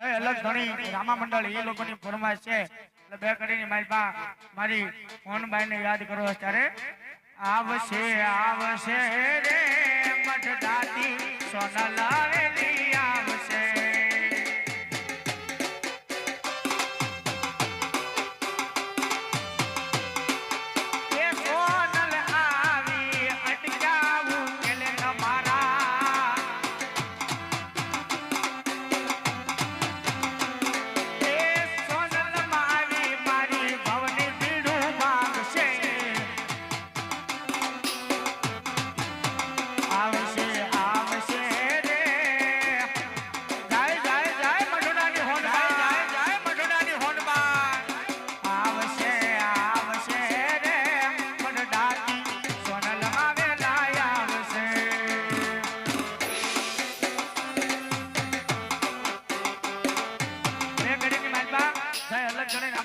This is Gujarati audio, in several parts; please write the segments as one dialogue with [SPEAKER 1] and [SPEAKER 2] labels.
[SPEAKER 1] અલગ ઘણી રામા મંડળ, એ લોકોની ફરમાઈશ છે. એટલે બે કડીની મારી પા મારી મોહનબાઈને યાદ કરો ત્યારે આવશે આવશે રે મઠ દાદી સોના હવેલી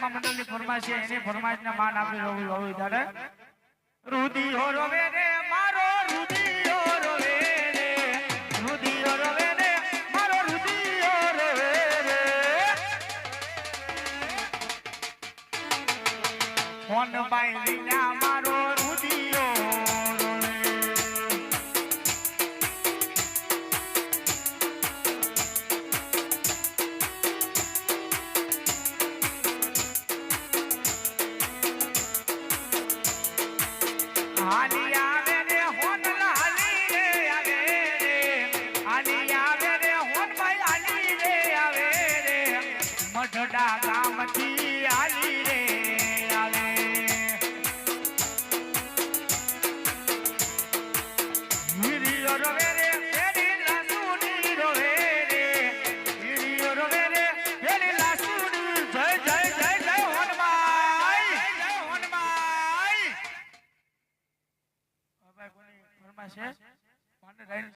[SPEAKER 1] રામા મંડળની ફરમાઈશ છે, એની ફરમાઈશને માન આપી રહ્યું હોવું ત્યારે રુધિયો રોવે રે, મારો રુધિયો રોવે રે. રુધિયો રોવે રે, મારો રુધિયો રોવે રે. ફોન બાઈ લીલા મારો રુધિયો મઢડા ગામથી હાલી રે. હવે કોની ફરમાઈશ છે? રહીને